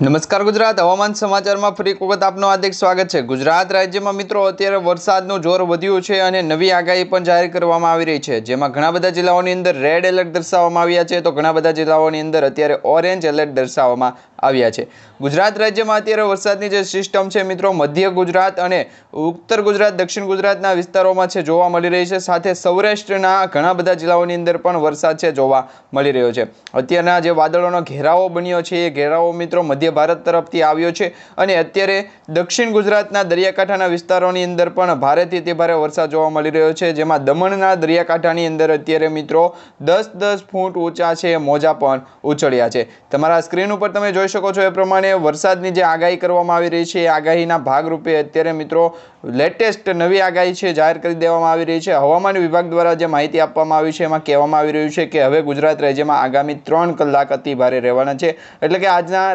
નમસ્કાર ગુજરાત. હવામાન સમાચારમાં ફરી એક વખત આપનું હાર્દિક સ્વાગત છે. ગુજરાત રાજ્યમાં મિત્રો અત્યારે વરસાદનું જોર વધ્યું છે અને નવી આગાહી પણ જાહેર કરવામાં આવી રહી છે. જેમાં ઘણા બધા જિલ્લાઓની અંદર રેડ એલર્ટ દર્શાવવામાં આવ્યા છે. તો ઘણા બધા જિલ્લાઓની અંદર અત્યારે ઓરેન્જ એલર્ટ દર્શાવવામાં આવ્યા છે. ગુજરાત રાજ્યમાં અત્યારે વરસાદની જે સિસ્ટમ છે મિત્રો, મધ્ય ગુજરાત અને ઉત્તર ગુજરાત, દક્ષિણ ગુજરાતના વિસ્તારોમાં છે, જોવા મળી રહી છે. સાથે સૌરાષ્ટ્રના ઘણા બધા જિલ્લાઓની અંદર પણ વરસાદ છે, જોવા મળી રહ્યો છે. અત્યારના જે વાદળોનો ઘેરાવો બન્યો છે, એ ઘેરાવો મિત્રો મધ્ય ભારત તરફથી આવ્યો છે. અને અત્યારે દક્ષિણ ગુજરાતના દરિયાકાંઠાના વિસ્તારોની અંદર પણ ભારેથી તે ભારે વરસાદ જોવા મળી રહ્યો છે. જેમાં દમણના દરિયાકાંઠાની અંદર અત્યારે મિત્રો દસ દસ ફૂટ ઊંચા છે, મોજા પણ ઉછળ્યા છે. તમારા સ્ક્રીન ઉપર તમે જોઈ શકો છો એ પ્રમાણે વરસાદની જે આગાહી કરવામાં આવી રહી છે, એ આગાહીના ભાગરૂપે અત્યારે મિત્રો લેટેસ્ટ નવી આગાહી છે, જાહેર કરી દેવામાં આવી રહી છે. હવામાન વિભાગ દ્વારા જે માહિતી આપવામાં આવી છે, એમાં કહેવામાં આવી રહ્યું છે કે હવે ગુજરાત રાજ્યમાં આગામી ત્રણ કલાક અતિ ભારે રહેવાના છે. એટલે કે આજના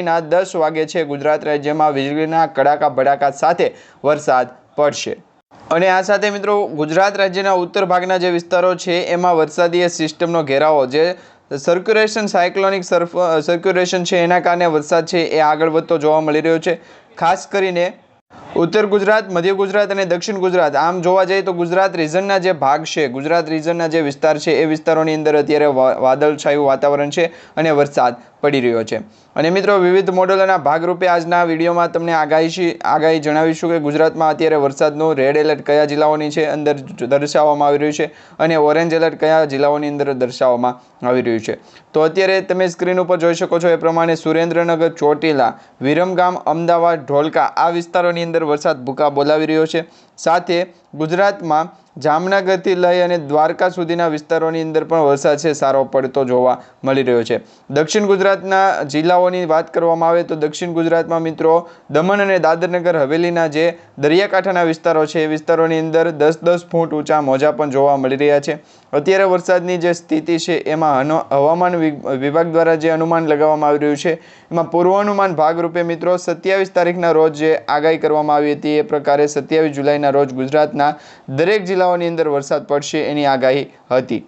રાત્રિના દસ વાગે છે ગુજરાત રાજ્યમાં વીજળીના કડાકા ભડાકા સાથે વરસાદ પડશે. અને આ સાથે મિત્રો ગુજરાત રાજ્યના ઉત્તર ભાગના જે વિસ્તારો છે, એમાં વરસાદીય સિસ્ટમનો ઘેરાવો જે સર્ક્યુલેશન સાયક્લોનિક સર્ફ સર્ક્યુલેશન છે એના કારણે વરસાદ છે એ આગળ વધતો જોવા મળી રહ્યો છે. ખાસ કરીને ઉત્તર ગુજરાત, મધ્ય ગુજરાત અને દક્ષિણ ગુજરાત. આમ જોવા જઈએ તો ગુજરાત રિઝનના જે ભાગ છે, ગુજરાત રિઝનના જે વિસ્તાર છે, એ વિસ્તારોની અંદર અત્યારે વાદળછાયું વાતાવરણ છે અને વરસાદ પડી રહ્યો છે. અને મિત્રો, વિવિધ મોડલોના ભાગરૂપે આજના વિડીયોમાં તમને આગાહી આગાહી જણાવીશું કે ગુજરાતમાં અત્યારે વરસાદનું રેડ એલર્ટ કયા જિલ્લાઓની છે અંદર દર્શાવવામાં આવી રહ્યું છે અને ઓરેન્જ એલર્ટ કયા જિલ્લાઓની અંદર દર્શાવવામાં આવી રહ્યું છે. તો અત્યારે તમે સ્ક્રીન ઉપર જોઈ શકો છો એ પ્રમાણે સુરેન્દ્રનગર, ચોટીલા, વિરમગામ, અમદાવાદ, ઢોલકા આ વિસ્તારોની અંદર વરસાદ ભૂકા બોલાવી રહ્યો છે. સાથે ગુજરાતમાં જામનગરથી લઈ અને દ્વારકા સુધીના વિસ્તારોની અંદર પણ વરસાદ છે, સારો પડતો જોવા મળી રહ્યો છે. દક્ષિણ ગુજરાતના જિલ્લાઓની વાત કરવામાં આવે તો દક્ષિણ ગુજરાતમાં મિત્રો દમણ અને દાદરનગર હવેલીના જે દરિયાકાંઠાના વિસ્તારો છે, એ વિસ્તારોની અંદર દસ દસ ફૂટ ઊંચા મોજા પણ જોવા મળી રહ્યા છે. અત્યારે વરસાદની જે સ્થિતિ છે, એમાં હવામાન વિભાગ દ્વારા જે અનુમાન લગાવવામાં આવી રહ્યું છે, એમાં પૂર્વાનુમાન ભાગરૂપે મિત્રો સત્યાવીસ તારીખના રોજ જે આગાહી કરવામાં આવી હતી, એ પ્રકારે સત્યાવીસ જુલાઈના રોજ ગુજરાતના દરેક જિલ્લાઓની અંદર વરસાદ પડશે એની આગાહી હતી.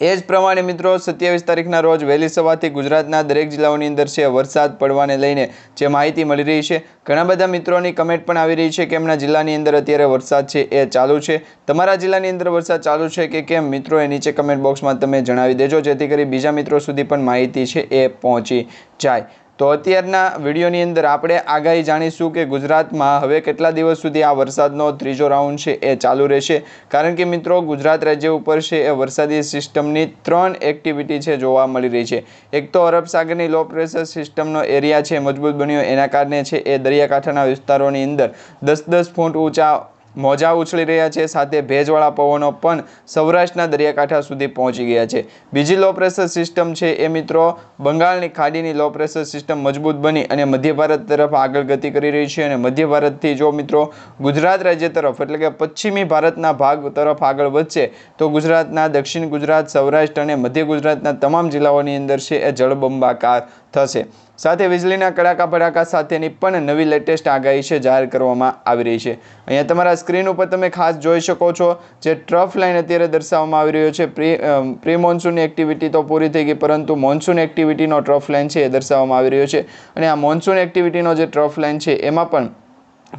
એ જ પ્રમાણે મિત્રો, સત્યાવીસ તારીખના રોજ વહેલી સવારથી ગુજરાતના દરેક જિલ્લાઓની અંદર છે વરસાદ પડવાને લઈને જે માહિતી મળી રહી છે. ઘણા બધા મિત્રોની કમેન્ટ પણ આવી રહી છે કે એમના જિલ્લાની અંદર અત્યારે વરસાદ છે એ ચાલુ છે. તમારા જિલ્લાની અંદર વરસાદ ચાલુ છે કે કેમ? મિત્રો, એ નીચે કમેન્ટ બોક્સમાં તમે જણાવી દેજો, જેથી કરી બીજા મિત્રો સુધી પણ માહિતી છે એ પહોંચી જાય. તો અત્યારના વિડીયોની અંદર આપણે આગાહી જાણીશું કે ગુજરાતમાં હવે કેટલા દિવસ સુધી આ વરસાદનો ત્રીજો રાઉન્ડ છે એ ચાલુ રહેશે. કારણ કે મિત્રો, ગુજરાત રાજ્ય ઉપર છે એ વરસાદી સિસ્ટમની ત્રણ એક્ટિવિટી છે જોવા મળી રહી છે. એક તો અરબ સાગરની લો પ્રેશર સિસ્ટમનો એરિયા છે, મજબૂત બન્યો. એના કારણે છે એ દરિયાકાંઠાના વિસ્તારોની અંદર દસ દસ ફૂટ ઊંચા મોજા ઉછળી રહ્યા છે, સાથે ભેજવાળા પવનો પણ સૌરાષ્ટ્રના દરિયાકાંઠા સુધી પહોંચી ગયા છે. બીજી લો પ્રેશર સિસ્ટમ છે એ મિત્રો બંગાળની ખાડીની લો પ્રેશર સિસ્ટમ મજબૂત બની અને મધ્ય ભારત તરફ આગળ ગતિ કરી રહી છે અને મધ્ય ભારતથી જો મિત્રો ગુજરાત રાજ્ય તરફ એટલે કે પશ્ચિમી ભારતના ભાગ તરફ આગળ વધશે, તો ગુજરાતના દક્ષિણ ગુજરાત, સૌરાષ્ટ્ર અને મધ્ય ગુજરાતના તમામ જિલ્લાઓની અંદર છે એ જળબંબાકાર થશે. સાથે વીજળીના કડાકા ભડાકા સાથેની પણ નવી લેટેસ્ટ આગાહી છે જાહેર કરવામાં આવી રહી છે. અહીંયા તમારા સ્ક્રીન ઉપર તમે ખાસ જોઈ શકો છો જે ટ્રફ લાઇન અત્યારે દર્શાવવામાં આવી રહ્યો છે. પ્રી પ્રી મોન્સૂનની એક્ટિવિટી તો પૂરી થઈ ગઈ, પરંતુ મોન્સૂન એક્ટિવિટીનો ટ્રફ લાઇન છે એ દર્શાવવામાં આવી રહ્યો છે. અને આ મોન્સૂન એક્ટિવિટીનો જે ટ્રફ લાઇન છે એમાં પણ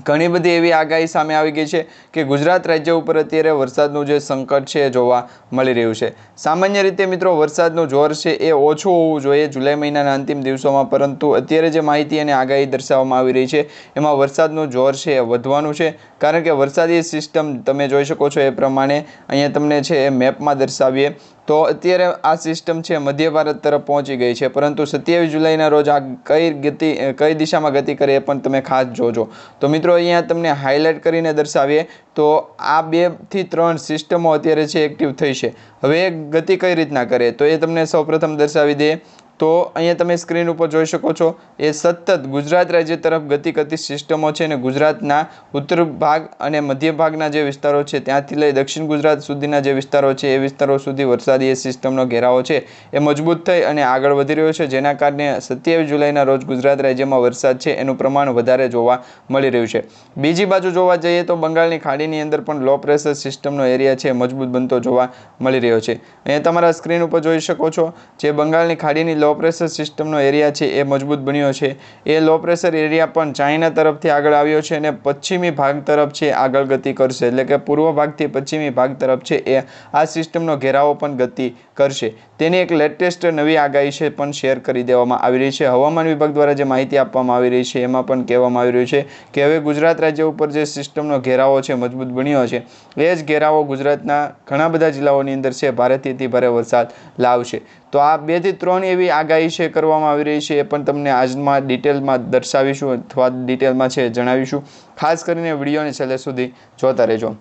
ઘણી બધી એવી આગાહી સામે આવી ગઈ છે કે ગુજરાત રાજ્ય ઉપર અત્યારે વરસાદનું જે સંકટ છે એ જોવા મળી રહ્યું છે. સામાન્ય રીતે મિત્રો વરસાદનું જોર છે એ ઓછું હોવું જોઈએ જુલાઈ મહિનાના અંતિમ દિવસોમાં, પરંતુ અત્યારે જે માહિતી અને આગાહી દર્શાવવામાં આવી રહી છે એમાં વરસાદનું જોર છે એ વધવાનું છે. કારણ કે વરસાદી સિસ્ટમ તમે જોઈ શકો છો એ પ્રમાણે અહીંયા તમને છે એ મેપમાં દર્શાવીએ તો અત્યારે આ સિસ્ટમ છે, મધ્ય ભારત તરફ પહોંચી ગઈ છે, પરંતુ સત્યાવીસ જુલાઈના રોજ આ કઈ ગતિ, કઈ દિશામાં ગતિ કરે એ પણ તમે ખાસ જોજો. તો મિત્રો, અહીંયા તમને હાઇલાઇટ કરીને દર્શાવીએ, તો આ બેથી ત્રણ સિસ્ટમો અત્યારે છે એક્ટિવ થઈ છે. હવે ગતિ કઈ રીતના કરે? તો એ તમને સૌપ્રથમ દર્શાવી દઈએ તો અહીંયા તમે સ્ક્રીન ઉપર જોઈ શકો છો, એ સતત ગુજરાત રાજ્ય તરફ ગતિ કરતી સિસ્ટમો છે અને ગુજરાતના ઉત્તર ભાગ અને મધ્ય ભાગના જે વિસ્તારો છે, ત્યાંથી લઈ દક્ષિણ ગુજરાત સુધીના જે વિસ્તારો છે, એ વિસ્તારો સુધી વરસાદી એ સિસ્ટમનો ઘેરાવો છે. એ મજબૂત થઈ અને આગળ વધી રહ્યો છે, જેના કારણે સત્યાવીસ જુલાઈના રોજ ગુજરાત રાજ્યમાં વરસાદ છે, એનું પ્રમાણ વધારે જોવા મળી રહ્યું છે. બીજી બાજુ જોવા જઈએ તો બંગાળની ખાડીની અંદર પણ લો પ્રેશર સિસ્ટમનો એરિયા છે, મજબૂત બનતો જોવા મળી રહ્યો છે. અહીંયા તમારા સ્ક્રીન ઉપર જોઈ શકો છો, જે બંગાળની ખાડીની લો પ્રેશર સિસ્ટમનો એરિયા છે, એ મજબૂત બન્યો છે. એ લો પ્રેશર એરિયા પણ ચાઇના તરફથી આગળ આવ્યો છે અને પશ્ચિમી ભાગ તરફ છે, આગળ ગતિ કરશે. એટલે કે પૂર્વ ભાગથી પશ્ચિમી ભાગ તરફ છે, એ આ સિસ્ટમનો ઘેરાવો પણ ગતિ કરશે. તેની એક લેટેસ્ટ નવી આગાહી છે, પણ શેર કરી દેવામાં આવી રહી છે. હવામાન વિભાગ દ્વારા જે માહિતી આપવામાં આવી રહી છે, એમાં પણ કહેવામાં આવી રહ્યું છે કે હવે ગુજરાત રાજ્ય ઉપર જે સિસ્ટમનો ઘેરાવો છે, મજબૂત બન્યો છે. એ જ ઘેરાવો ગુજરાતના ઘણા બધા જિલ્લાઓની અંદર છે. ભારેથી ભારે વરસાદ લાવશે. તો આ બેથી ત્રણ એવી આગાહી છે કરવામાં આવી રહી છે એ પણ તમને આજમાં ડિટેલમાં દર્શાવીશું, અથવા ડિટેલમાં છે જણાવીશું. ખાસ કરીને વિડીયોને છેલ્લે સુધી જોતા રહેજો.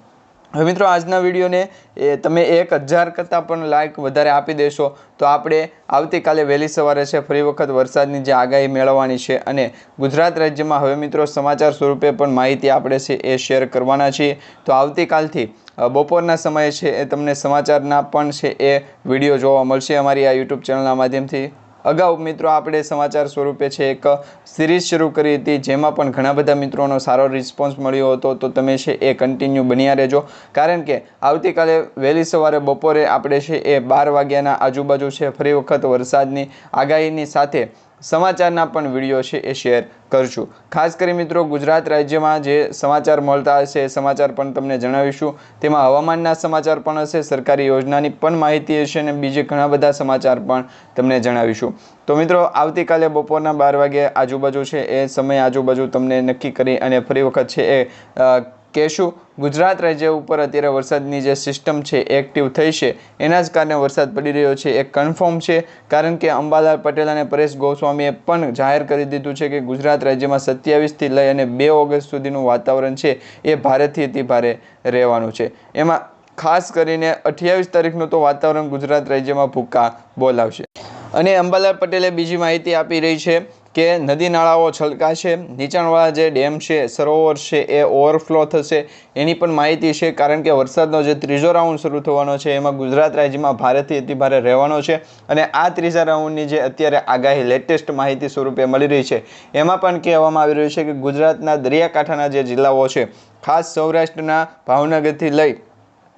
હવે મિત્રો, આજના વિડીયોને એ તમે એક હજાર કરતાં પણ લાઇક વધારે આપી દેશો, તો આપણે આવતીકાલે વહેલી સવારે છે, ફરી વખત વરસાદની જે આગાહી મેળવવાની છે અને ગુજરાત રાજ્યમાં હવે મિત્રો સમાચાર સ્વરૂપે પણ માહિતી આપણે છે એ શેર કરવાના છીએ. તો આવતીકાલથી બપોરના સમયે છે એ તમને સમાચારના પણ છે એ વીડિયો જોવા મળશે અમારી આ યુટ્યુબ ચેનલના માધ્યમથી. અગાઉ મિત્રો આપણે સમાચાર સ્વરૂપે છે એક સિરીઝ શરૂ કરી હતી, જેમાં પણ ઘણા બધા મિત્રોનો સારો રિસ્પોન્સ મળ્યો હતો. તો તમે છે એ કન્ટિન્યુ બન્યા રહેજો. કારણ કે આવતીકાલે વહેલી સવારે બપોરે આપણે છે એ બાર વાગ્યાના આજુબાજુ છે ફરી વખત વરસાદની આગાહીની સાથે સમાચારના પણ વીડિયો છે એ શેર કરશું ખાસ કરી મિત્રો ગુજરાત રાજ્યમાં જે સમાચાર મળતા હશે એ સમાચાર પણ તમને જણાવીશું. તેમાં હવામાનના સમાચાર પણ હશે, સરકારી યોજનાની પણ માહિતી હશે અને બીજે ઘણા બધા સમાચાર પણ તમને જણાવીશું. તો મિત્રો, આવતીકાલે બપોરના બાર વાગે આજુબાજુ છે એ સમય આજુબાજુ તમને નક્કી કરી અને ફરી વખત છે એ અ, કહેશું ગુજરાત રાજ્ય ઉપર અત્યારે વરસાદની જે સિસ્ટમ છે એક્ટિવ થઈ છે એના જ કારણે વરસાદ પડી રહ્યો છે એ કન્ફર્મ છે. કારણ કે અંબાલાલ પટેલ અને પરેશ ગોસ્વામીએ પણ જાહેર કરી દીધું છે કે ગુજરાત રાજ્યમાં સત્યાવીસથી લઈ અને બે ઓગસ્ટ સુધીનું વાતાવરણ છે એ ભારેથી અતિ ભારે રહેવાનું છે. એમાં ખાસ કરીને અઠ્યાવીસ તારીખનું તો વાતાવરણ ગુજરાત રાજ્યમાં ભૂકા બોલાવશે. અને અંબાલાલ પટેલે બીજી માહિતી આપી રહી છે કે નદી નાળાઓ છલકાશે, નીચાણવાળા જે ડેમ છે, સરોવર છે, એ ઓવરફ્લો થશે. એની પણ માહિતી છે, કારણ કે વરસાદનો જે ત્રીજો રાઉન્ડ શરૂ થવાનો છે, એમાં ગુજરાત રાજ્યમાં ભારેથી અતિભારે રહેવાનો છે. અને આ ત્રીજા રાઉન્ડની જે અત્યારે આગાહી લેટેસ્ટ માહિતી સ્વરૂપે મળી રહી છે. એમાં પણ કહેવામાં આવી રહ્યું છે કે ગુજરાતના દરિયાકાંઠાના જે જિલ્લાઓ છે, ખાસ સૌરાષ્ટ્રના ભાવનગરથી લઈ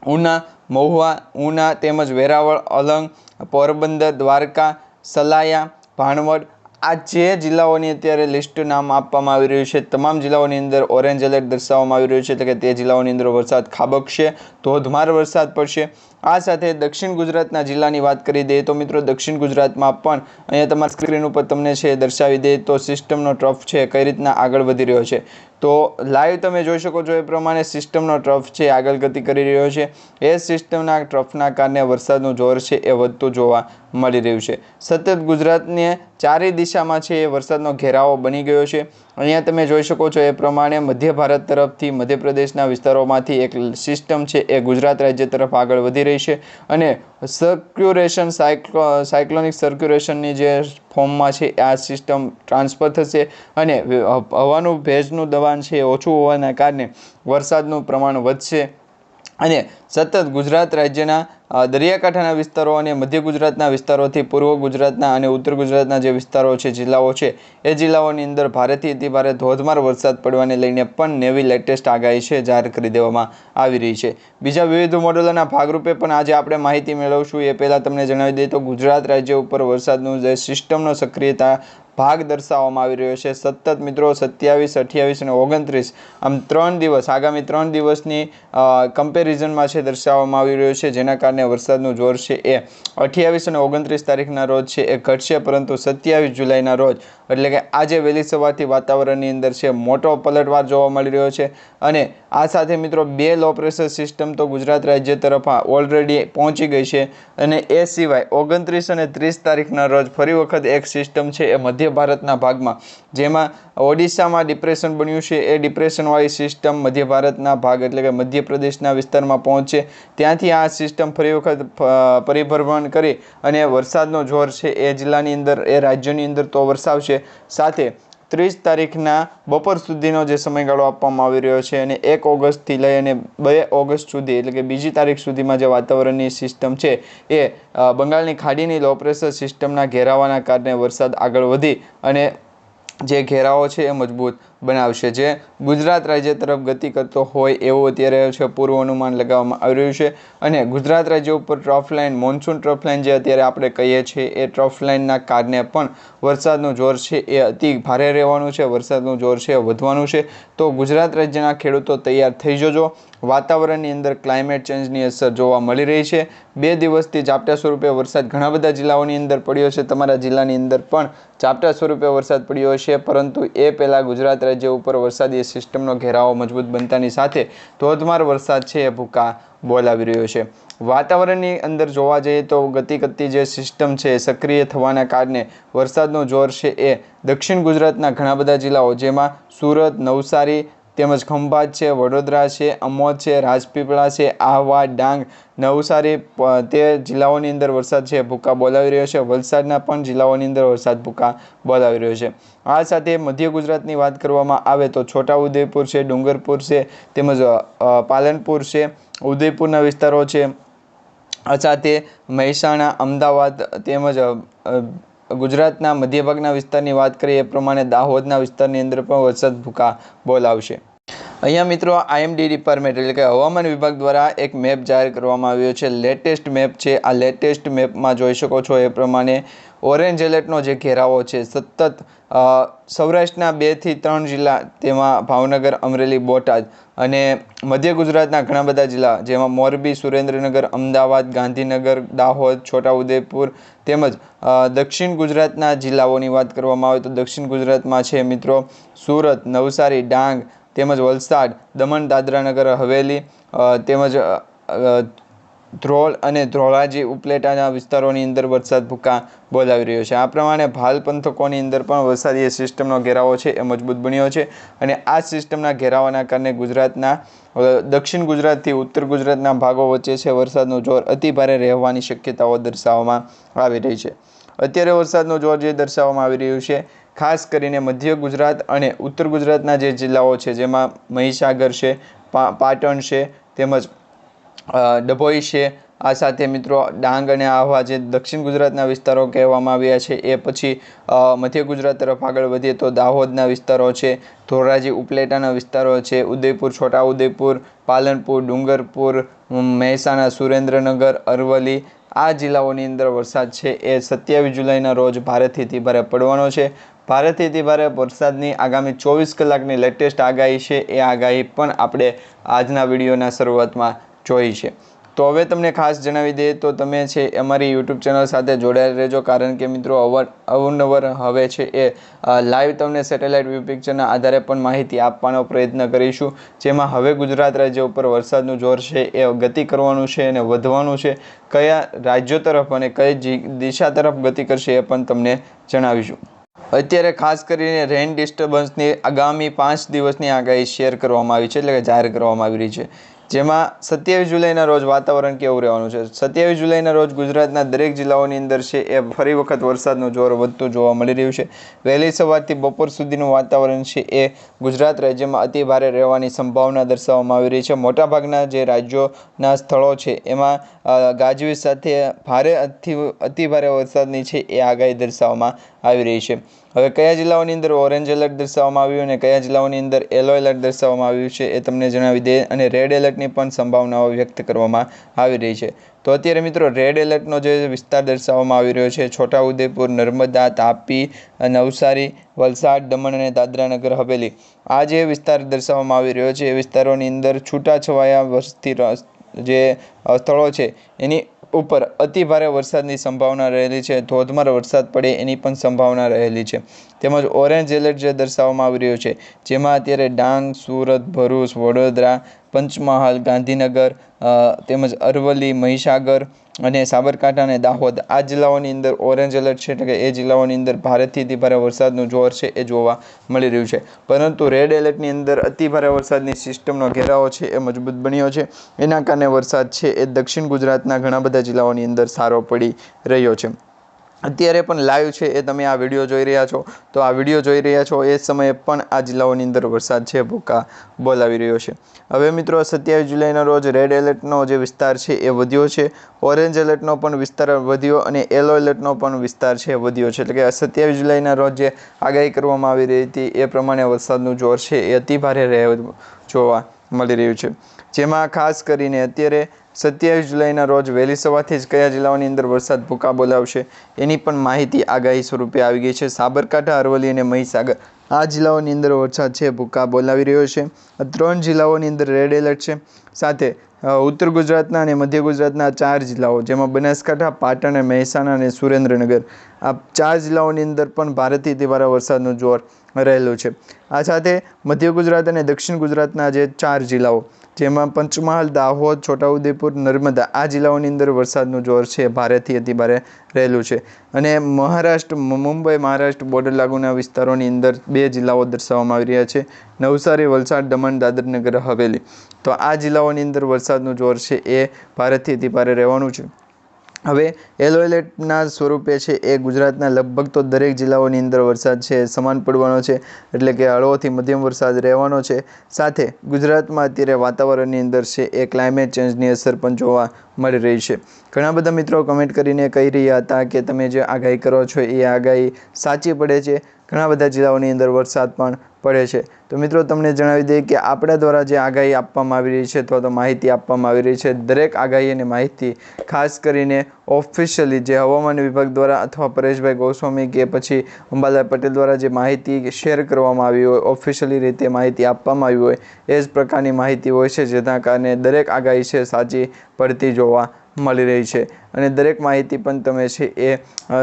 ઉના, મહુવા, ઉના તેમજ વેરાવળ, અલંગ, પોરબંદર, દ્વારકા, સલાયા, ભાણવડ આ જે જિલ્લાઓની અત્યારે લિસ્ટ નામ આપવામાં આવી રહ્યું છે, તમામ જિલ્લાઓની અંદર ઓરેન્જ એલર્ટ દર્શાવવામાં આવી રહ્યું છે, એટલે કે તે જિલ્લાઓની અંદર વરસાદ ખાબકશે, ધોધમાર વરસાદ પડશે. આ સાથે દક્ષિણ ગુજરાતના જિલ્લાની વાત કરી દઈએ તો મિત્રો દક્ષિણ ગુજરાતમાં પણ અહીંયા તમારી સ્ક્રીન ઉપર તમને છે દર્શાવી દે તો સિસ્ટમનો ટ્રફ છે, કઈ રીતના આગળ વધી રહ્યો છે. તો લાઈવ તમે જોઈ શકો છો એ પ્રમાણે સિસ્ટમનો ટ્રફ છે, આગળ ગતિ કરી રહ્યો છે. એ સિસ્ટમના ટ્રફના કારણે વરસાદનું જોર છે એ વધતું જોવા મળી રહ્યું છે. સતત ગુજરાતને ચારેય દિશામાં છે એ વરસાદનો ઘેરાવો બની ગયો છે. અહીંયા તમે જોઈ શકો છો એ પ્રમાણે મધ્ય ભારત તરફથી મધ્યપ્રદેશના વિસ્તારોમાંથી એક સિસ્ટમ છે એ ગુજરાત રાજ્ય તરફ આગળ વધી રહી છે. અને સર્ક્યુલેશન સાયક્લો સાયક્લોનિક સર્ક્યુલેશનની જે ફોર્મમાં છે, આ સિસ્ટમ ટ્રાન્સફર થશે અને હવાનું ભેજનું દબાણ છે, ઓછું હોવાના કારણે વરસાદનું પ્રમાણ વધશે. અને સતત ગુજરાત રાજ્યના દરિયાકાંઠાના વિસ્તારો અને મધ્ય ગુજરાતના વિસ્તારોથી પૂર્વ ગુજરાતના અને ઉત્તર ગુજરાતના જે વિસ્તારો છે, જિલ્લાઓ છે, એ જિલ્લાઓની અંદર ભારેથી અતિ ભારે ધોધમાર વરસાદ પડવાને લઈને પણ નેવી લેટેસ્ટ આગાહી છે, જાહેર કરી દેવામાં આવી રહી છે. બીજા વિવિધ મોડેલોના ભાગરૂપે પણ આજે આપણે માહિતી મેળવશું. એ પહેલાં તમને જણાવી દઈએ તો ગુજરાત રાજ્ય ઉપર વરસાદનું જે સિસ્ટમનો સક્રિયતા ભાગ દર્શાવવામાં આવી રહ્યો છે. સતત મિત્રો સત્યાવીસ, અઠ્યાવીસ અને ઓગણત્રીસ આમ ત્રણ દિવસ, આગામી ત્રણ દિવસની કમ્પેરિઝનમાં છે દર્શાવવામાં આવી રહ્યો છે. જેના કારણે વરસાદનું જોર છે એ અઠ્યાવીસ અને ઓગણત્રીસ તારીખના રોજ છે. એ ઘટશે પરંતુ સત્યાવીસ જુલાઈના રોજ. એટલે કે આજે વહેલી સવારથી વાતાવરણની અંદર છે મોટો પલટવાર જોવા મળી રહ્યો છે. અને આ સાથે મિત્રો બે લો પ્રેશર સિસ્ટમ તો ગુજરાત રાજ્ય તરફ ઓલરેડી પહોંચી ગઈ છે. અને એ સિવાય ઓગણત્રીસ અને ત્રીસ તારીખના રોજ ફરી વખત એક સિસ્ટમ છે. એ મધ્ય ભારતના ભાગમાં. જેમાં ઓડિશામાં ડિપ્રેશન બન્યું છે. એ ડિપ્રેશનવાળી સિસ્ટમ મધ્ય ભારતના ભાગ એટલે કે મધ્યપ્રદેશના વિસ્તારમાં પહોંચે. ત્યાંથી આ સિસ્ટમ ફરી વખત પરિભ્રમણ કરી અને વરસાદનો જોર છે. એ જિલ્લાની અંદર, એ રાજ્યોની અંદર તો વરસાવશે. સાથે ત્રીસ તારીખના બપોર સુધીનો જે સમયગાળો આપવામાં આવી રહ્યો છે અને એક ઓગસ્ટથી લઈ અને બે ઓગસ્ટ સુધી, એટલે કે બીજી તારીખ સુધીમાં જે વાતાવરણની સિસ્ટમ છે એ બંગાળની ખાડીની લો પ્રેશર સિસ્ટમના ઘેરાવાના કારણે વરસાદ આગળ વધી અને જે ઘેરાવો છે એ મજબૂત બનાવશે. જે ગુજરાત રાજ્ય તરફ ગતિ કરતો હોય એવું અત્યારે છે પૂર્વ અનુમાન લગાવવામાં આવી રહ્યું છે. અને ગુજરાત રાજ્ય ઉપર trough line monsoon trough line જે અત્યારે આપણે કહીએ છીએ, એ ટ્રફ લાઇનના કારણે પણ વરસાદનું જોર છે એ અતિ ભારે રહેવાનું છે, વરસાદનું જોર છે વધવાનું છે. તો ગુજરાત રાજ્યના ખેડૂતો તૈયાર થઈ જજો. વાતાવરણની અંદર ક્લાઇમેટ ચેન્જની અસર જોવા મળી રહી છે. બે દિવસથી ઝાપટા સ્વરૂપે વરસાદ ઘણા બધા જિલ્લાઓની અંદર પડ્યો છે. તમારા જિલ્લાની અંદર પણ ઝાપટા સ્વરૂપે વરસાદ પડ્યો છે પરંતુ એ પહેલાં ગુજરાત રાજ્ય ઉપર વરસાદી સિસ્ટમનો ઘેરાવો મજબૂત બનતાની સાથે ધોધમાર વરસાદ છે એ ભૂકા બોલાવી રહ્યો છે. વાતાવરણની અંદર જોવા જઈએ તો ગતિ કરતી જે સિસ્ટમ છે એ સક્રિય થવાના કારણે વરસાદનો જોર છે એ દક્ષિણ ગુજરાતના ઘણા બધા જિલ્લાઓ જેમાં સુરત, નવસારી તેમજ ખંભાત છે, વડોદરા છે, અમોદ છે, રાજપીપળા છે, આહવા, ડાંગ, નવસારી તે જિલ્લાઓની અંદર વરસાદ છે, ભૂકા બોલાવી રહ્યો છે. વલસાડના પણ જિલ્લાઓની અંદર વરસાદ, ભૂકા બોલાવી રહ્યો છે. આ સાથે મધ્ય ગુજરાતની વાત કરવામાં આવે તો છોટાઉદેપુર છે, ડુંગરપુર છે, તેમજ પાલનપુર છે, ઉદયપુરના વિસ્તારો છે. આ સાથે મહેસાણા, અમદાવાદ તેમજ ગુજરાતના મધ્યભાગના વિસ્તારની વાત કરીએ એ પ્રમાણે દાહોદના વિસ્તારની અંદર પણ વરસાદ, ભૂકા બોલાવશે. અહીંયા મિત્રો આઈએમડી ડિપાર્ટમેન્ટ એટલે કે હવામાન વિભાગ દ્વારા એક મેપ જાહેર કરવામાં આવ્યો છે. લેટેસ્ટ મેપ છે. આ લેટેસ્ટ મેપમાં જોઈ શકો છો એ પ્રમાણે ઓરેન્જ એલર્ટનો જે ઘેરાવો છે, સતત સૌરાષ્ટ્રના બેથી ત્રણ જિલ્લા તેમાં ભાવનગર, અમરેલી, બોટાદ અને મધ્ય ગુજરાતના ઘણા બધા જિલ્લા જેમાં મોરબી, સુરેન્દ્રનગર, અમદાવાદ, ગાંધીનગર, દાહોદ, છોટાઉદેપુર તેમજ દક્ષિણ ગુજરાતના જિલ્લાઓની વાત કરવામાં આવે તો દક્ષિણ ગુજરાતમાં છે મિત્રો સુરત, નવસારી, ડાંગ તેમજ વલસાડ, દમણ, દાદરાનગર, હવેલી તેમજ ધ્રોલ અને ધ્રોળાજી ઉપલેટાના વિસ્તારોની અંદર વરસાદ ભૂકા બોલાવી રહ્યો છે. આ પ્રમાણે ભાલ પંથકોની અંદર પણ વરસાદી સિસ્ટમનો ઘેરાવો છે, એ મજબૂત બન્યો છે અને આ સિસ્ટમના ઘેરાવાના કારણે ગુજરાતના દક્ષિણ ગુજરાતથી ઉત્તર ગુજરાતના ભાગો વચ્ચે છે વરસાદનું જોર અતિ ભારે રહેવાની શક્યતાઓ દર્શાવવામાં આવી રહી છે. અત્યારે વરસાદનું જોર જે દર્શાવવામાં આવી રહ્યું છે ખાસ કરીને મધ્ય ગુજરાત અને ઉત્તર ગુજરાતના જે જિલ્લાઓ છે, જેમાં મહીસાગર છે પાટણ છે, તેમજ ડભોઈ છે, આ સાથે મિત્રો ડાંગ અને આહવા જે દક્ષિણ ગુજરાતના વિસ્તારો કહેવામાં આવ્યા છે, એ પછી મધ્ય ગુજરાત તરફ આગળ વધીએ તો દાહોદના વિસ્તારો છે, ધોરાજી ઉપલેટાના વિસ્તારો છે, ઉદયપુર છોટાઉદેપુર પાલનપુર, ડુંગરપુર મહેસાણા, સુરેન્દ્રનગર, અરવલ્લી, આ જિલ્લાઓની અંદર વરસાદ છે, એ સત્યાવીસ જુલાઈના રોજ ભારેથી ભારે પડવાનો છે. ભારેથી ભારે વરસાદની આગામી ચોવીસ કલાકની લેટેસ્ટ આગાહી છે. એ આગાહી પણ આપણે આજના વિડીયોના શરૂઆતમાં જોઈ છે. તો હવે તમને ખાસ જણાવી દઈએ તો તમે છે અમારી યુટ્યુબ ચેનલ સાથે જોડાયેલ રહેજો. કારણ કે મિત્રો અવર, અવનવર હવે છે એ લાઈવ તમને સેટેલાઇટ વ્યૂ પિક્ચરના આધારે પણ માહિતી આપવાનો પ્રયત્ન કરીશું. જેમાં હવે ગુજરાત રાજ્ય ઉપર વરસાદનું જોર છે એ ગતિ કરવાનું છે અને વધવાનું છે. કયા રાજ્યો તરફ અને કઈ દિશા તરફ ગતિ કરશે એ પણ તમને જણાવીશું. અત્યારે ખાસ કરીને રેન ડિસ્ટર્બન્સની આગામી પાંચ દિવસની આગાહી શેર કરવામાં આવી છે, એટલે કે જાહેર કરવામાં આવી રહી છે. જેમાં સત્યાવીસ જુલાઈના રોજ વાતાવરણ કેવું રહેવાનું છે? સત્યાવીસ જુલાઈના રોજ ગુજરાતના દરેક જિલ્લાઓની અંદર છે એ ફરી વખત વરસાદનું જોર વધતું જોવા મળી રહ્યું છે. વહેલી સવારથી બપોર સુધીનું વાતાવરણ છે એ ગુજરાત રાજ્યમાં અતિ ભારે રહેવાની સંભાવના દર્શાવવામાં આવી રહી છે. મોટાભાગના જે રાજ્યોના સ્થળો છે એમાં ગાજવીજ સાથે ભારે અતિ અતિ ભારે વરસાદની છે એ આગાહી દર્શાવવામાં આવી રહી છે. હવે કયા જિલ્લાઓની અંદર ઓરેન્જ એલર્ટ દર્શાવવામાં આવ્યું અને કયા જિલ્લાઓની અંદર યલો એલર્ટ દર્શાવવામાં આવ્યું છે એ તમને જણાવી દે અને રેડ એલર્ટની પણ સંભાવનાઓ વ્યક્ત કરવામાં આવી રહી છે. તો અત્યારે મિત્રો રેડ એલર્ટનો જે વિસ્તાર દર્શાવવામાં આવી રહ્યો છે, છોટાઉદેપુર, નર્મદા, તાપી, નવસારી, વલસાડ, દમણ અને દાદરાનગર, હવેલી, આ જે વિસ્તાર દર્શાવવામાં આવી રહ્યો છે એ વિસ્તારોની અંદર છૂટાછવાયા વસ્તી જે સ્થળો છે એની ઉપર અતિ ભારે વરસાદની સંભાવના રહેલી છે. ધોધમાર વરસાદ પડે એની પણ સંભાવના રહેલી છે. તેમજ ઓરેન્જ એલર્ટ જે દર્શાવવામાં આવી રહ્યું છે, જેમાં અત્યારે ડાંગ, સુરત, ભરૂચ, વડોદરા પંચમહાલ, ગાંધીનગર તેમજ અરવલ્લી, મહીસાગર અને સાબરકાંઠા અને દાહોદ. આ જિલ્લાઓની અંદર ઓરેન્જ એલર્ટ છે એટલે કે એ જિલ્લાઓની અંદર ભારેથી અતિભારે વરસાદનું જોર છે એ જોવા મળી રહ્યું છે. પરંતુ રેડ એલર્ટની અંદર અતિ ભારે વરસાદની સિસ્ટમનો ઘેરાવો છે એ મજબૂત બન્યો છે. એના કારણે વરસાદ છે એ દક્ષિણ ગુજરાતના ઘણા બધા જિલ્લાઓની અંદર સારો પડી રહ્યો છે. અત્યારે પણ લાઈવ છે એ તમે આ વીડિયો જોઈ રહ્યા છો. તો આ વીડિયો જોઈ રહ્યા છો એ સમયે પણ આ જિલ્લાઓની અંદર વરસાદ છે, ભૂકા બોલાવી રહ્યો છે. હવે મિત્રો, સત્યાવીસ જુલાઈના રોજ રેડ એલર્ટનો જે વિસ્તાર છે એ વધ્યો છે. ઓરેન્જ એલર્ટનો પણ વિસ્તાર વધ્યો અને યલો એલર્ટનો પણ વિસ્તાર છે વધ્યો છે. એટલે કે સત્યાવીસ જુલાઈના રોજ જે આગાહી કરવામાં આવી રહી હતી એ પ્રમાણે વરસાદનું જોર છે એ અતિ ભારે રહે જોવા મળી રહ્યું છે. જેમાં ખાસ કરીને અત્યારે સત્યાવીસ જુલાઈના રોજ વહેલી સવારથી જ કયા જિલ્લાઓની અંદર વરસાદ ભૂકા બોલાવશે એની પણ માહિતી આગાહી સ્વરૂપે આવી ગઈ છે. સાબરકાંઠા, અરવલ્લી અને મહીસાગર આ જિલ્લાઓની અંદર વરસાદ છે, ભૂકા બોલાવી રહ્યો છે. ત્રણ જિલ્લાઓની અંદર રેડ એલર્ટ છે. સાથે ઉત્તર ગુજરાતના અને મધ્ય ગુજરાતના ચાર જિલ્લાઓ જેમાં બનાસકાંઠા, પાટણ અને મહેસાણા અને સુરેન્દ્રનગર આ ચાર જિલ્લાઓની અંદર પણ ભારતીય અતિ ભારે વરસાદનું જોર રહેલું છે. આ સાથે મધ્ય ગુજરાત અને દક્ષિણ ગુજરાતના જે ચાર જિલ્લાઓ જેમાં પંચમહાલ, દાહોદ, છોટાઉદેપુર, નર્મદા આ જિલ્લાઓની અંદર વરસાદનું જોર છે. ભારેથી અતિભારે રહેલું છે. અને મહારાષ્ટ્ર મુંબઈ, મહારાષ્ટ્ર બોર્ડર લાગુના વિસ્તારોની અંદર બે જિલ્લાઓ દર્શાવવામાં આવી રહ્યા છે. નવસારી, વલસાડ, દમણ દાદર નગર હવેલી. તો આ જિલ્લાઓની અંદર વરસાદનું જોર છે એ ભારેથી અતિભારે રહેવાનું છે. હવે યલો એલર્ટના સ્વરૂપે છે એ ગુજરાતના લગભગ તો દરેક જિલ્લાઓની અંદર વરસાદ છે, સમાન પડવાનો છે, એટલે કે હળવોથી મધ્યમ વરસાદ રહેવાનો છે. સાથે ગુજરાતમાં અત્યારે વાતાવરણની અંદર છે એ ક્લાઇમેટ ચેન્જની અસર પણ જોવા મળી રહી છે. ઘણા બધા મિત્રો કમેન્ટ કરીને કહી રહ્યા હતા કે તમે જે આગાહી કરો છો એ આગાહી સાચી પડે છે. ઘણા બધા જિલ્લાઓની અંદર વરસાદ પણ પડે છે. તો મિત્રો, તમને જણાવી દઈએ કે આપણા દ્વારા જે આગાહી આપવામાં આવી રહી છે અથવા તો માહિતી આપવામાં આવી રહી છે, દરેક આગાહી અને માહિતી ખાસ કરીને ઓફિશિયલી જે હવામાન વિભાગ દ્વારા અથવા પરેશભાઈ ગોસ્વામી કે પછી અંબાલાલ પટેલ દ્વારા જે માહિતી શેર કરવામાં આવી હોય ઓફિશિયલી રીતે માહિતી આપવામાં આવી હોય, એ જ પ્રકારની માહિતી હોય છે, જેના કારણે દરેક આગાહી છે સાચી, પડતી જોવા મળી રહી છે. અને દરેક માહિતી પણ તમે છે એ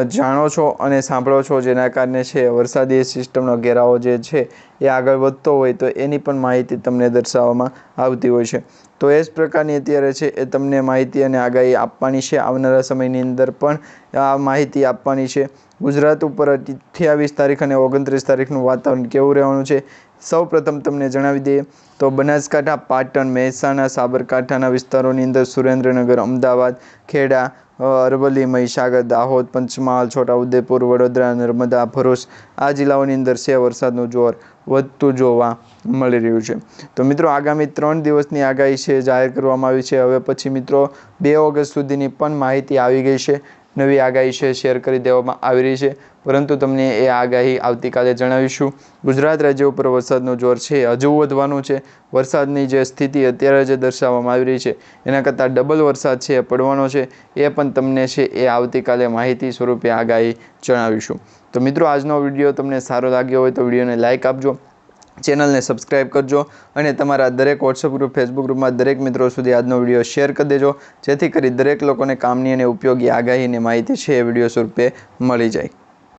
જાણો છો અને સાંભળો છો. જેના કારણે છે વરસાદી સિસ્ટમનો ઘેરાવો જે છે એ આગળ વધતો હોય તો એની પણ માહિતી તમને દર્શાવવામાં આવતી હોય છે. તો એ જ પ્રકારની અત્યારે છે એ તમને માહિતી અને આગાહી આપવાની છે. આવનારા સમયની અંદર પણ આ માહિતી આપવાની છે. ગુજરાત ઉપર અઠ્યાવીસ તારીખ અને ઓગણત્રીસ તારીખનું વાતાવરણ કેવું રહેવાનું છે સૌ પ્રથમ તમને જણાવી દઈએ તો બનાસકાંઠા, પાટણ, મહેસાણા, સાબરકાંઠાના વિસ્તારોની અંદર સુરેન્દ્રનગર, અમદાવાદ, ખેડા અરવલ્લી, મહીસાગર, દાહોદ, પંચમહાલ, છોટાઉદેપુર, વડોદરા, નર્મદા, ભરૂચ આ જિલ્લાઓની અંદર છે વરસાદનું જોર. વધતું જોવા મળી રહ્યું છે. તો મિત્રો, આગામી ત્રણ દિવસની આગાહી છે, જાહેર કરવામાં આવી છે. હવે પછી મિત્રો, બે ઓગસ્ટ સુધીની પણ માહિતી આવી ગઈ છે. નવી આગાહી છે, શેર કરી દેવામાં આવી રહી છે. પરંતુ તમને એ આગાહી આવતીકાલે જણાવીશું. ગુજરાત રાજ્ય ઉપર વરસાદનો જોર છે, હજુ વધવાનું છે. વરસાદની જે સ્થિતિ અત્યારે જે દર્શાવવામાં આવી રહી છે, એના કરતાં ડબલ વરસાદ છે, પડવાનો છે. એ પણ તમને છે, એ આવતીકાલે માહિતી સ્વરૂપે આગાહી જણાવીશું. તો મિત્રો, આજનો વીડિયો તમને સારો લાગ્યો હોય તો વિડીયોને લાઇક આપજો, ચેનલને સબસ્ક્રાઇબ કરજો અને તમારા દરેક વોટ્સઅપ ગ્રુપ ફેસબુક ગ્રુપમાં દરેક મિત્રો સુધી આજનો વીડિયો શેર કરી દેજો, જેથી કરી દરેક લોકોને કામની અને ઉપયોગી આગાહીની માહિતી છે એ વીડિયો સ્વરૂપે મળી જાય.